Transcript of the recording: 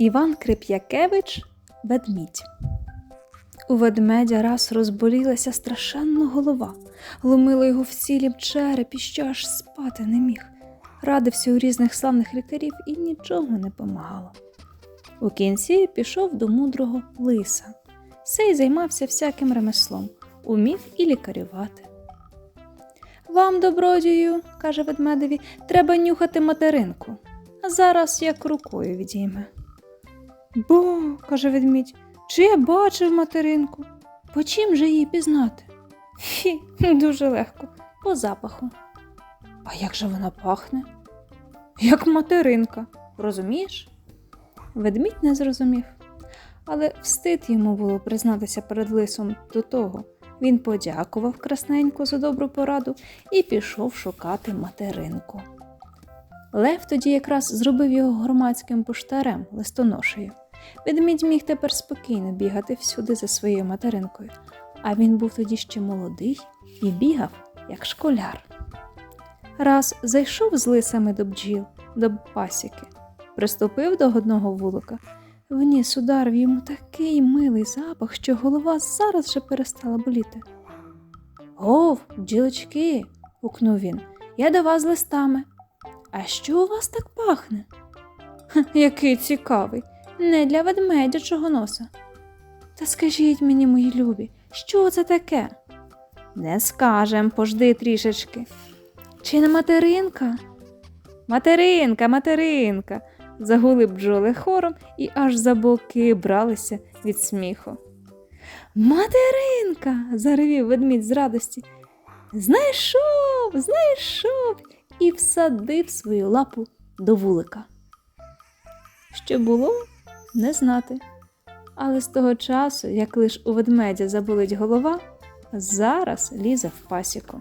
Іван Крип'якевич ведмідь. У ведмедя раз розболілася страшенно голова, ломило його в цілім черепі, що аж спати не міг. Радився у різних славних лікарів і нічого не помагало. У кінці пішов до мудрого лиса. Сей займався всяким ремеслом, умів і лікарювати. Вам, добродію, каже ведмедеві, треба нюхати материнку, а зараз як рукою відійме. Бо, каже ведмідь, чи я бачив материнку? По чим же її пізнати? Фі, дуже легко, по запаху. А як же вона пахне? Як материнка, розумієш? Ведмідь не зрозумів, але встид йому було признатися перед лисом до того. Він подякував красненько за добру пораду і пішов шукати материнку. Лев тоді якраз зробив його громадським поштарем листоношею. Ведмідь міг тепер спокійно бігати всюди за своєю материнкою, а він був тоді ще молодий і бігав, як школяр. Раз зайшов з лисами до бджіл, до пасіки, приступив до одного вулика, вніс удар йому такий милий запах, що голова зараз же перестала боліти. Гов, бджілочки, гукнув він, я до вас з листами. А що у вас так пахне? «Ха, який цікавий, не для ведмедячого носа. Та скажіть мені, мої любі, що це таке? Не скажем, пожди трішечки. Чи не материнка? Материнка, материнка. загули бджоли хором і аж за боки бралися від сміху. Материнка. заревів ведмідь з радості. Знайшов, знайшов і всадив свою лапу до вулика. Що було, не знати. Але з того часу, як лиш у ведмедя заболить голова, зараз лізе в пасіку.